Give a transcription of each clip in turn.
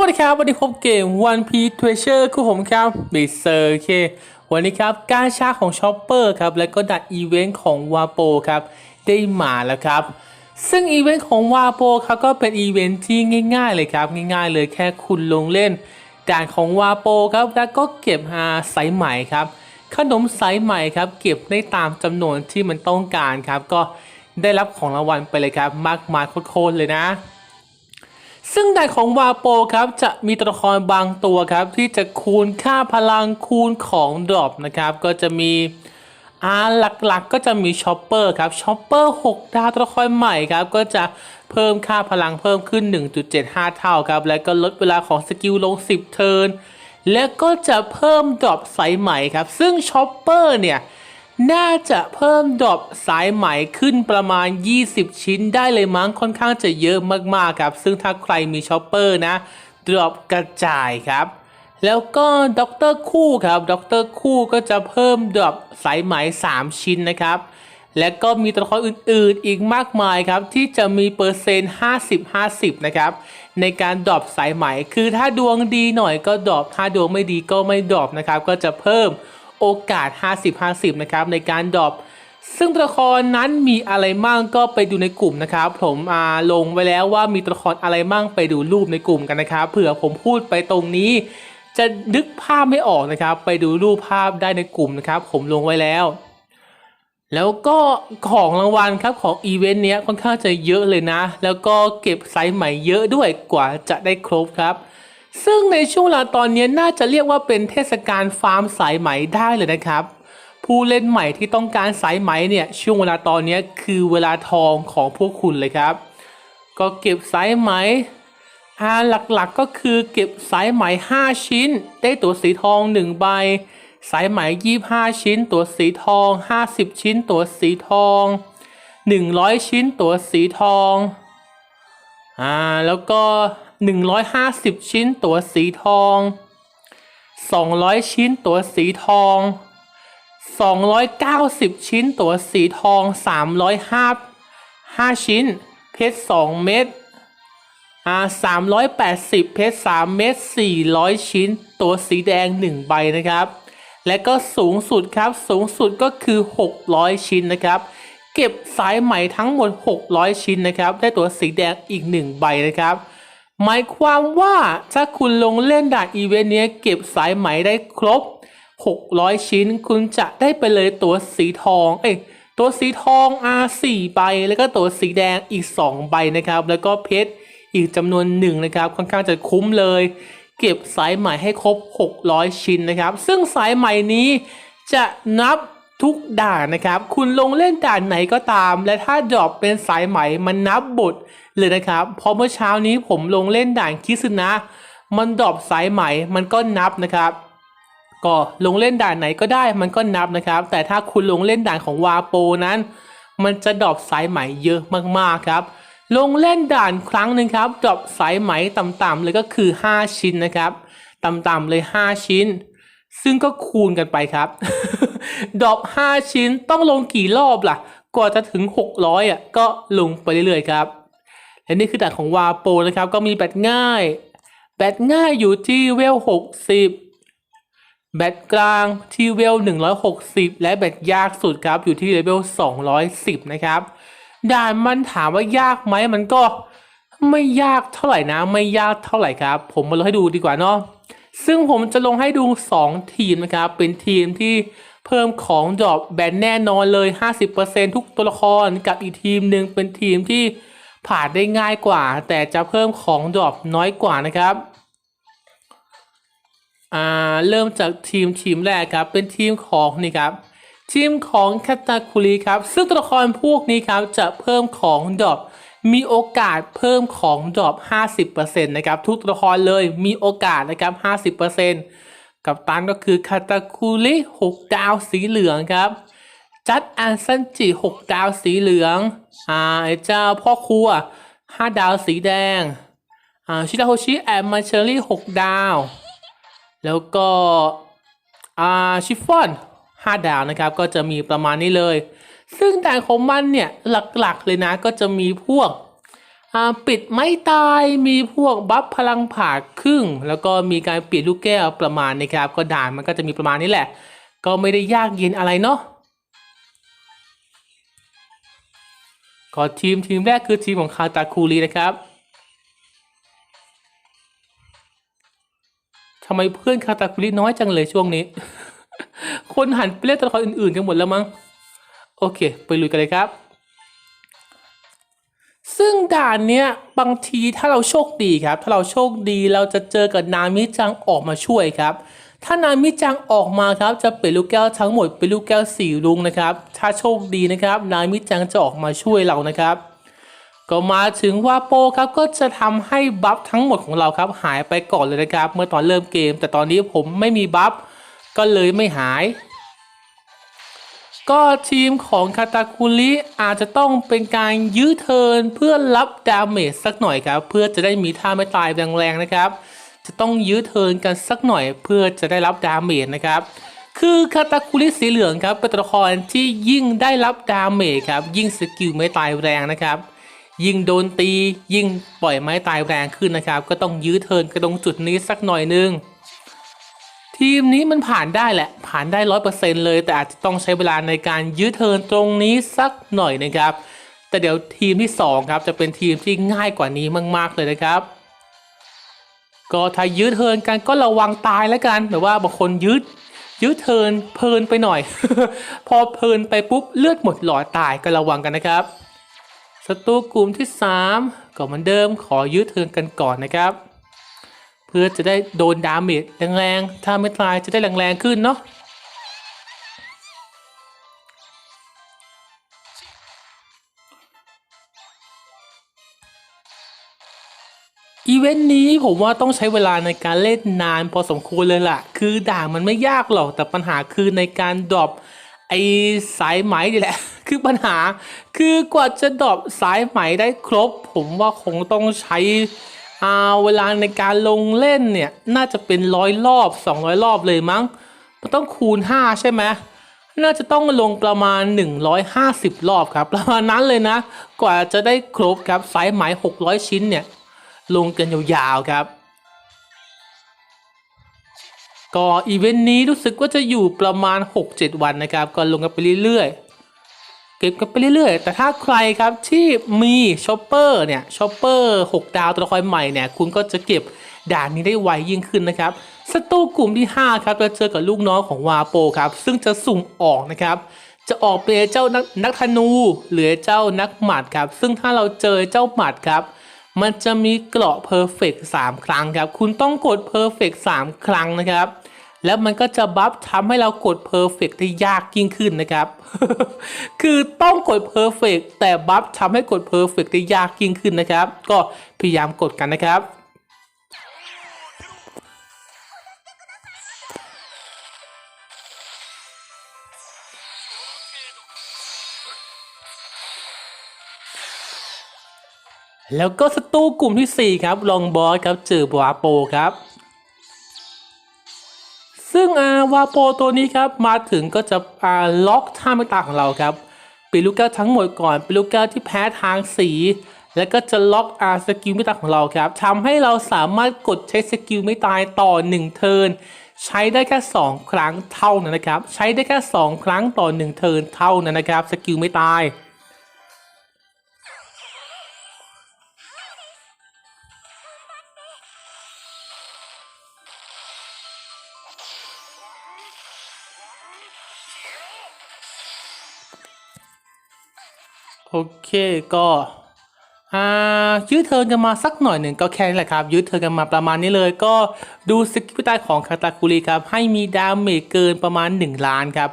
วัสดีครับ วันนี้พบเกม One Piece Treasure คู่ผมครับบิเซอร์เค วันนี้ครับการชาของชอปเปอร์ครับ และก็ดัดอีเวนต์ของวาโปครับ ได้มาแล้วครับ ซึ่งอีเวนต์ของวาโปครับก็เป็นอีเวนต์ที่ง่าย ๆ เลยครับ ง่าย ๆ เลยแค่คุณลงเล่นด่านของวาโปครับ แล้วก็เก็บหาสายไหม่ครับ ขนมสายไหม่ครับ เก็บได้ตามจำนวนที่มันต้องการครับ ก็ได้รับของรางวัลไปเลยครับ มากมายโคตรๆเลยนะ ซึ่งด่านของวาโปครับจะมีตัวละครบางตัวครับที่จะคูณค่าพลังคูณของดรอปนะครับก็จะมีอาหลักๆก็จะมีชอปเปอร์ครับชอปเปอร์6ดาวตัวละครใหม่ครับก็จะเพิ่มค่าพลังเพิ่มขึ้น 1.75 เท่าครับและก็ลดเวลาของสกิลลง 10 เทิร์นและก็จะเพิ่มดรอปสายไหม่ครับซึ่งชอปเปอร์เนี่ย น่าจะเพิ่มดรอปสายไหมขึ้นประมาณ 20 ชิ้นได้เลยมั้งค่อนข้างจะเยอะมากๆครับ ซึ่งถ้าใครมีช็อปเปอร์นะดรอปกระจายครับ แล้วก็ด็อกเตอร์คู่ครับด็อกเตอร์คู่ก็จะเพิ่มดรอปสายไหม 3 ชิ้นนะครับ และก็มีตัวละครอื่นๆอีกมากมายครับ ที่จะมีเปอร์เซ็นต์ 50-50 นะครับ ในการดรอปสายไหม คือถ้าดวงดีหน่อยก็ดรอปถ้าดวงไม่ดีก็ไม่ดรอปนะครับ ก็จะเพิ่ม โอกาส 50-50 นะครับในการดรอปซึ่งตัวละครนั้นมีอะไรมั่งก็ไปดูในกลุ่มนะครับ ผมอาลงไว้แล้วว่ามีตัวละครอะไรมั่งไปดูรูปในกลุ่มกันนะครับเผื่อผมพูดไปตรงนี้ จะนึกภาพไม่ออกนะครับ ไปดูรูปภาพได้ในกลุ่มนะครับ ผมลงไว้แล้ว แล้วก็ของรางวัลครับของอีเวนต์เนี้ยค่อนข้างจะเยอะเลยนะ แล้วก็เก็บไซส์ใหม่เยอะด้วยกว่าจะได้ครบครับ ซึ่งในช่วงเวลาตอนนี้น่าจะเรียกว่าเป็นเทศกาลฟาร์มสายไหมได้เลยนะครับ ผู้เล่นใหม่ที่ต้องการสายไหมเนี่ยช่วงเวลาตอนนี้คือเวลาทองของพวกคุณเลยครับ ก็เก็บสายไหมอ่าหลักๆก็คือเก็บสายไหม 5 ชิ้น ได้ตัวสีทอง 1 ใบ สายไหม 25 ชิ้น ตัวสีทอง 50 ชิ้น ตัวสีทอง 100 ชิ้น ตัวสีทองอ่าแล้วก็ 150 ชิ้นตัวสีทอง 200 ชิ้นตัวสีทอง 290 ชิ้นตัวสีทอง 305 5 ชิ้น เพชร 2 เม็ดอ่า380 เพชร 3 เม็ด400 ชิ้น ตัวสีแดง 1 ใบนะครับ และก็สูงสุดครับ สูงสุดก็คือ 600 ชิ้นนะครับเก็บสายไหมทั้งหมด 600 ชิ้นนะครับ ได้ตัวสีแดงอีก 1 ใบนะครับ หมายความว่าถ้าคุณลงเล่นด่านอีเวนต์นี้เก็บสายไหมได้ครบ 600 ชิ้น คุณจะได้ไปเลยตัวสีทอง เอ้ยตัวสีทอง R4 ใบ แล้วก็ตัวสีแดงอีก 2 ใบนะครับ แล้วก็เพชรอีกจำนวนหนึ่งนะครับ ค่อนข้างจะคุ้มเลย เก็บสายไหมให้ครบ 600 ชิ้นนะครับ ซึ่งสายไหมนี้จะนับ ทุกด่านนะครับ คุณลงเล่นด่านไหนก็ตาม และถ้าดรอปเป็นสายไหมมันนับบทเลยนะครับพราะเมื่อเช้านี้ผมลงเล่นด่านคิสึนะ มันดรอปสายไหมมันก็นับนะครับ ก็ลงเล่นด่านไหนก็ได้มันก็นับนะครับ แต่ถ้าคุณลงเล่นด่านของวาโปนั้น มันจะดรอปสายไหมเยอะมากๆครับ ลงเล่นด่านครั้งหนึ่งครับดรอปสายไหมต่ำๆเลยก็คือ 5 ชิ้นนะครับต่ำๆเลย 5 ชิ้น ซึ่งก็คูณกันไปครับ ดรอป5 ชิ้นต้องลงกี่รอบล่ะ กว่าจะถึง 600อะก็ลงไปเรื่อยๆครับและนี่คือด่านของวาโปนะครับ ก็มีแบตง่าย แบตง่ายอยู่ที่เวล 60 แบตกลางที่เวล 160 และแบตยากสุดครับอยู่ที่เลเวล 210 นะครับ ด่านมันถามว่ายากไหมมันก็ไม่ยากเท่าไหร่นะ ไม่ยากเท่าไหร่ครับ ผมมาลงให้ดูดีกว่าเนาะซึ่งผมจะลงให้ดู 2 ทีมนะครับ เป็นทีมที่ เพิ่มของดรอปแบนแน่นอนเลย 50%ทุกตัวละครกับอีกทีมหนึ่งเป็นทีมที่ผ่านได้ง่ายกว่า แต่จะเพิ่มของดรอปน้อยกว่านะครับอ่าเริ่มจากทีมทีมแรกครับเป็นทีมของนี่ครับทีมของคาตาคุรีครับ ซึ่งตัวละครพวกนี้ครับจะเพิ่มของดรอปมีโอกาสเพิ่มของดรอป50%นะครับทุกตัวละครเลยมีโอกาสนะครับ50% กับตันก็คือคาตาคุริ6ดาวสีเหลืองครับ จัดอันซันจิ6ดาวสีเหลืองอ่าไอเจ้าพ่อครัว 5 ดาวสีแดงอ่าชิดาโฮชิแอมมาเชอรี่ 6 ดาว แล้วก็อ่าชิฟฟ่อน5 ดาวนะครับ ก็จะมีประมาณนี้เลย ซึ่งด่ของมันเนี่ยหลักๆเลยนะก็จะมีพวก ปิดไม่ตายมีพวกบัฟพลังผ่าครึ่ง แล้วก็มีการเปลี่ยนลูกแก้วประมาณนะครับ ก็ด่านมันก็จะมีประมาณนี้แหละ ก็ไม่ได้ยากเย็นอะไรเนาะก็ทีมทีมแรกคือทีมของคาตาคูรีนะครับทำไมเพื่อนคาตาคูรีน้อยจังเลยช่วงนี้ คนหันไปเล่นตัวละครอื่นๆกันหมดแล้วมั้ง โอเค ไปลุยกันเลยครับ ซึ่งด่านเนี้ยบางทีถ้าเราโชคดีครับ ถ้าเราโชคดีเราจะเจอกับนามิจังออกมาช่วยครับ ถ้านามิจังออกมาครับจะเป็นลูกแก้วทั้งหมดเป็นลูกแก้วสี่ลุงนะครับ ถ้าโชคดีนะครับ นามิจังจะออกมาช่วยเรานะครับ ก็มาถึงว่าโปครับก็จะทำให้บัฟทั้งหมดของเราครับหายไปก่อนเลยนะครับ เมื่อตอนเริ่มเกม แต่ตอนนี้ผมไม่มีบัฟก็เลยไม่หาย ก็ทีมของคาตาคุริอาจจะต้องเป็นการยื้อเทิร์นเพื่อรับดาเมจสักหน่อยครับ เพื่อจะได้มีท่าไม่ตายแรงๆนะครับ จะต้องยื้อเทิร์นกันสักหน่อยเพื่อจะได้รับดาเมจนะครับ คือคาตาคุริสีเหลืองครับเป็นตัวละครที่ยิ่งได้รับดาเมจครับ ยิ่งสกิลไม่ตายแรงนะครับ ยิ่งโดนตี ยิ่งปล่อยไม้ตายแรงขึ้นนะครับ ก็ต้องยื้อเทินกระตรงจุดนี้สักหน่อยนึง ทีมนี้มันผ่านได้แหละ ผ่านได้ร้อยเปอร์เซ็นเลย แต่อาจจะต้องใช้เวลาในการยื้อเทินตรงนี้สักหน่อยนะครับ แต่เดี๋ยวทีมที่สองครับ จะเป็นทีมที่ง่ายกว่านี้มาก ๆ เลยนะครับ ก็ถ้ายื้อเทินกันก็ระวังตายแล้วกันแบบว่าบางคนยืดยื้อเทินเพลินไปหน่อย พอเพลินไปปุ๊บเลือดหมดหลอดตายก็ระวังกันนะครับศัตรูกลุ่มที่สามก็เหมือนเดิมขอยื้อเทินกันก่อนนะครับ พื่อจะได้โดนดาเมจแรงๆ ถ้าไม่ตายจะได้แรงๆ ขึ้นเนาะ อีเวนต์นี้ผมว่าต้องใช้เวลาในการเล่นนานพอสมควรเลยล่ะ คือด่านมันไม่ยากหรอก แต่ปัญหาคือในการดรอปไอสายไหมนี่แหละ คือปัญหา คือกว่าจะดรอปสายไหมได้ครบ ผมว่าคงต้องใช้ เอาเวลาในการลงเล่นเนี่ย น่าจะเป็นร้อยรอบ 200 รอบเลยมั้ง มันต้องคูณ 5 ใช่ไหมน่าจะต้องลงประมาณ 150 รอบครับ ประมาณนั้นเลยนะ กว่าจะได้ครบครับสายไหม 600 ชิ้นเนี่ย ลงกันยาวๆครับก็อีเวนต์นี้รู้สึกว่าจะอยู่ประมาณ 6-7 วันนะครับ ก็ลงกันไปเรื่อยๆ ก็บกันไปเรื่อยๆ แต่ถ้าใครครับที่มีชอปเปอร์เนี่ยชอปเปอร์6ดาวตัวละครใหม่เนี่ยคุณก็จะเก็บด่านนี้ได้ไวยิ่งขึ้นนะครับศัตรูกลุ่มที่ 5 ครับจะเจอกับลูกน้องของวาโปครับ ซึ่งจะสุ่มออกนะครับ จะออกเป็นเจ้านักนักธนูหรือเจ้านักหมัดครับ ซึ่งถ้าเราเจอเจ้าหมัดครับ มันจะมีเกราะเพอร์เฟกต์3ครั้งครับ คุณต้องกดเพอร์เฟกต์3ครั้งนะครับ แล้วมันก็จะบัฟทำให้เรากดเพอร์เฟกต์ได้ยากยิ่งขึ้นนะครับ คือต้องกดเพอร์เฟกต์แต่บัฟทำให้กดเพอร์เฟกต์ได้ยากยิ่งขึ้นนะครับ ก็พยายามกดกันนะครับแล้วก็ศัตรูกลุ่มที่ 4 ครับ ลองบอสครับเจอบวาโปครับ ซึ่งอาวาโปตัวนี้ครับมาถึงก็จะล็อกท่าไม่ตายของเราครับปิดลูกแก้วทั้งหมดก่อนปิดลูกแก้วที่แพ้ทางสี แล้วก็จะล็อกอาสกิลไม่ตายของเราครับทำให้เราสามารถกดใช้สกิลไม่ตายต่อ 1 เทิร์นใช้ได้แค่ 2 ครั้งเท่านั้นนะครับ ใช้ได้แค่ 2 ครั้งต่อ 1 เทิร์นเท่านั้นนะครับ สกิลไม่ตาย โอเคก็ยืดเทินกันมาสักหน่อยหนึ่งก็แค่นี้แหละครับยืดเทินกันมาประมาณนี้เลยก็ดูสกิลตายของคาตาคุรีครับให้มีดาเมจเกินประมาณ 1 ล้านครับ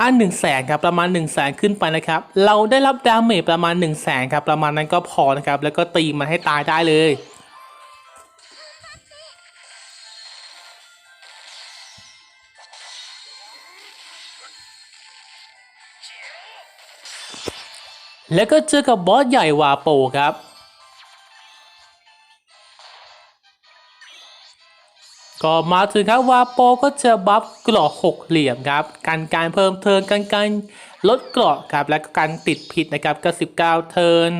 อันหนึ่งแสนครับประมาณ1นึ่งแสนขึ้นไปนะครับเราได้รับดาเมจประมาณ1นึ่งแสนครับประมาณนั้นก็พอนะครับแล้วก็ตีมันให้ตายได้เลย แล้วก็เจอกับบอสใหญ่วาโปครับ ก็มาถึงครับวาโปก็เจะบัฟเกราะหกเหลี่ยมครับการการเพิ่มเทิร์นการการลดเกราะครับและก็การติดผิดนะครับก็19 เทิร์น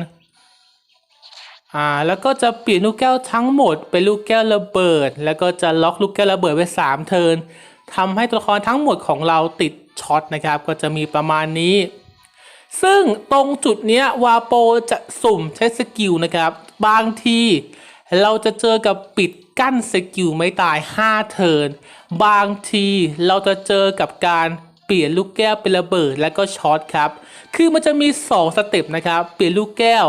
อ่าแล้วก็จะเปลี่ยนลูกแก้วทั้งหมดเป็นลูกแก้วระเบิด แล้วก็จะล็อกลูกแก้วระเบิดไว้ 3 เทิร์นทำให้ตัวละครทั้งหมดของเราติดช็อตนะครับ ก็จะมีประมาณนี้ ซึ่งตรงจุดนี้วาโปจะสุ่มใช้สกิลนะครับ บางทีเราจะเจอกับปิดกั้นสกิลไม่ตาย 5 เทิร์น บางทีเราจะเจอกับการเปลี่ยนลูกแก้วเป็นระเบิดและก็ช็อตครับ คือมันจะมี 2 สเต็ปนะครับ เปลี่ยนลูกแก้ว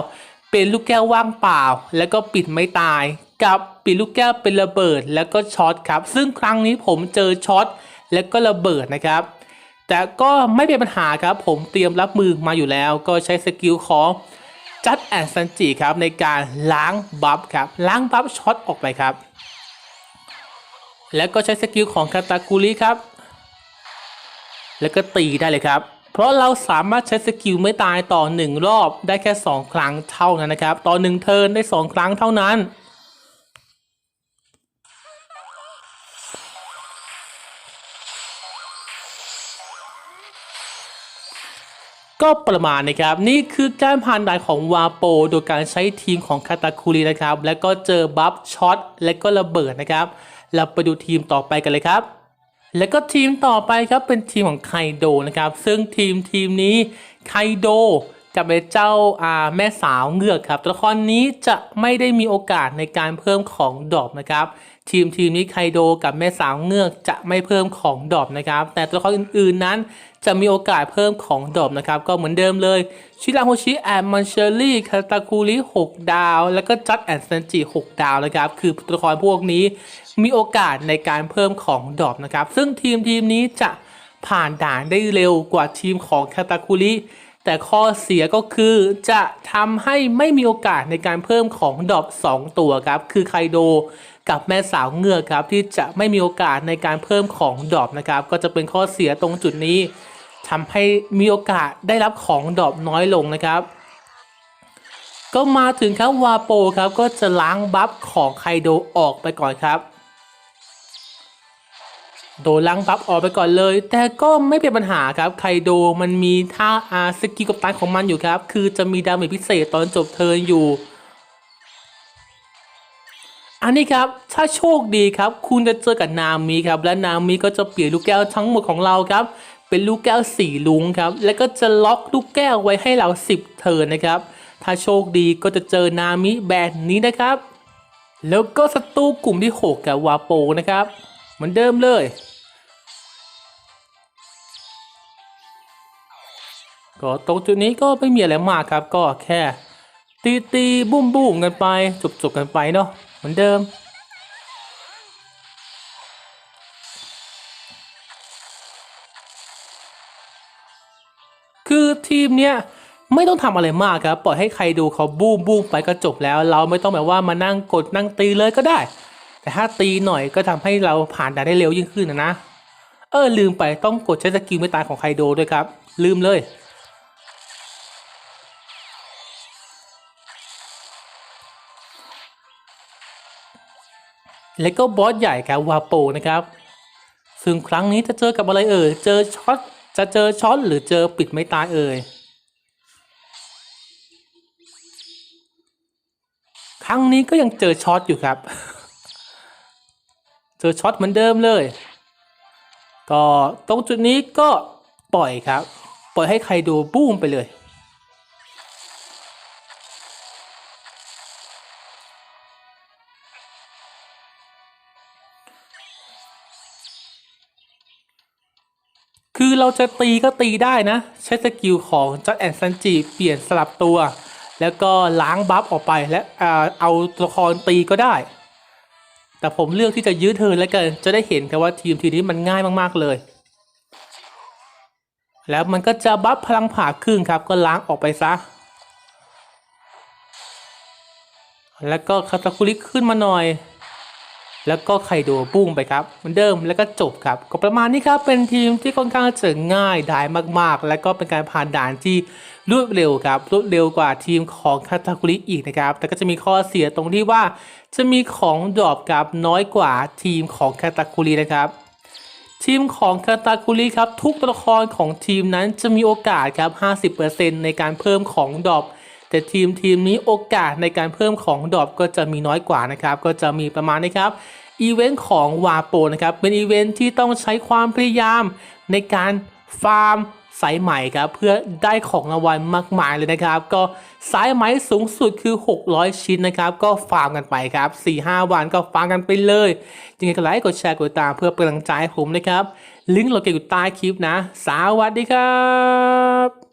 เป็นลูกแก้วว่างเปล่า แล้วก็ปิดไม่ตาย กับปิดลูกแก้วเป็นระเบิดแล้วก็ช็อตครับ ซึ่งครั้งนี้ผมเจอช็อตแล้วก็ระเบิดนะครับ แต่ก็ไม่เป็นปัญหาครับ ผมเตรียมรับมือมาอยู่แล้ว ก็ใช้สกิลของจัดแอนซันจิครับในการล้างบัฟครับล้างบัฟช็อตออกไปครับ แล้วก็ใช้สกิลของคาตาคุริครับ แล้วก็ตีได้เลยครับเพราะเราสามารถใช้สกิลไม่ตายต่อ 1 รอบได้แค่ 2 ครั้งเท่านั้นนะครับ ต่อ 1 เทิร์นได้ 2 ครั้งเท่านั้น ก็ประมาณนะครับ นี่คือการผ่านด่านของวาโป โดยการใช้ทีมของคาตาคุรินะครับ แล้วก็เจอบัฟช็อตและก็ระเบิดนะครับ เราไปดูทีมต่อไปกันเลยครับ แล้วก็ทีมต่อไปครับเป็นทีมของไคโดนะครับ ซึ่งทีมทีมนี้ไคโดจะเป็นเจ้าอาแม่สาวเงือกครับตัวละครนี้จะไม่ได้มีโอกาสในการเพิ่มของดอปนะครับ ทีมทีมนี้ไคโดกับแม่สาวเงือกจะไม่เพิ่มของดอปนะครับ แต่ตัวละครอื่นๆนั้นจะมีโอกาสเพิ่มของดอปนะครับ ก็เหมือนเดิมเลย ชิราโฮชิแอนมันเชอรี่คาตาคูริ6ดาว แล้วก็จัดแอนเซนจิ6ดาวนะครับ คือตัวละครพวกนี้มีโอกาสในการเพิ่มของดอปนะครับ ซึ่งทีมทีมนี้จะผ่านด่านได้เร็วกว่าทีมของคาตาคุริแต่ข้อเสียก็คือจะทำให้ไม่มีโอกาสในการเพิ่มของดอป2ตัวครับ คือไคโด กับแม่สาวเงือกครับที่จะไม่มีโอกาสในการเพิ่มของดรอปนะครับก็จะเป็นข้อเสียตรงจุดนี้ทำให้มีโอกาสได้รับของดรอปน้อยลงนะครับก็มาถึงครับวาโปครับก็จะล้างบัฟของไคโดออกไปก่อนครับ โดนล้างบัฟออกไปก่อนเลย แต่ก็ไม่เป็นปัญหาครับไคโดมันมีท่าอาสกิลกับตันของมันอยู่ครับ คือจะมีดาเมจพิเศษตอนจบเทิร์นอยู่ อันนี้ครับ ถ้าโชคดีครับ คุณจะเจอกับนามิครับ และนามิก็จะเปลี่ยนลูกแก้วทั้งหมดของเราครับ เป็นลูกแก้วสีลุงครับ แล้วก็จะล็อกลูกแก้วไว้ให้เรา 10 เทิร์นนะครับ ถ้าโชคดีก็จะเจอนามิแบบนี้นะครับ แล้วก็ศัตรูกลุ่มที่ 6 กับวาโปนะครับ เหมือนเดิมเลย ก็ตรงจุดนี้ก็ไม่มีอะไรมากครับ ก็แค่ตีตีบุ้มบุ้มกันไปจบจบกันไปเนาะ เหมือนเดิม คือทีมเนี้ยไม่ต้องทำอะไรมากครับ ปล่อยให้ใครดูเขาบูมบูมไปก็จบแล้ว เราไม่ต้องแบบว่ามานั่งกดนั่งตีเลยก็ได้ แต่ถ้าตีหน่อยก็ทำให้เราผ่านด่านได้เร็วยิ่งขึ้นนะนะเออลืมไปต้องกดใช้สกิลไม่ตายของไคโดด้วยครับ ลืมเลย แล้วก็บอสใหญ่ครับวาโปนะครับ ซึ่งครั้งนี้จะเจอกับอะไรเอ่ยเจอช็อตจะเจอช็อตหรือเจอปิดไม่ตายเอ่ยครั้งนี้ก็ยังเจอช็อตอยู่ครับ เจอช็อตเหมือนเดิมเลย ก็ตรงจุดนี้ก็ปล่อยครับ ปล่อยให้ใครดูบูมไปเลย คือเราจะตีก็ตีได้นะ ใช้สกิลของจัดแอนซันจิเปลี่ยนสลับตัว แล้วก็ล้างบัฟออกไปและเอาตัวละครตีก็ได้ แต่ผมเลือกที่จะยื้อเธอแล้วกันจะได้เห็นครับว่าทีมทีนี้มันง่ายมากๆเลย แล้วมันก็จะบัฟพลังผ่าครึ่งครับ ก็ล้างออกไปซะ แล้วก็คาตาคุริขึ้นมาหน่อย แล้วก็ไคโดปุ้งไปครับเหมือนเดิมแล้วก็จบครับก็ประมาณนี้ครับเป็นทีมที่ค่อนข้างจะง่ายได้มากๆ แล้วก็เป็นการผ่านด่านที่รวดเร็วครับรวดเร็วกว่าทีมของคาตาคุริอีกนะครับแต่ก็จะมีข้อเสียตรงที่ว่าจะมีของดรอปกับน้อยกว่าทีมของคาตาคุรินะครับทีมของคาตาคุริครับทุกตัวละครของทีมนั้นจะมีโอกาสครับ 50%ในการเพิ่มของดรอป แต่ทีมทีมนี้โอกาสในการเพิ่มของดรอปก็จะมีน้อยกว่านะครับ ก็จะมีประมาณนะครับอีเวนต์ของวาโปนะครับ เป็นอีเวนต์ที่ต้องใช้ความพยายามในการฟาร์มสายไหมครับ เพื่อได้ของรางวัลมากมายเลยนะครับ ก็สายไหมสูงสุดคือ 600 ชิ้นนะครับ ก็ฟาร์มกันไปครับ 4-5 วันก็ฟาร์มกันไปเลยยังไงก็ไลค์กดแชร์กดติดตามเพื่อเป็นกำลังใจให้ผมนะครับ ลิงก์โหลดเก็บอยู่ใต้คลิปนะ สวัสดีครับ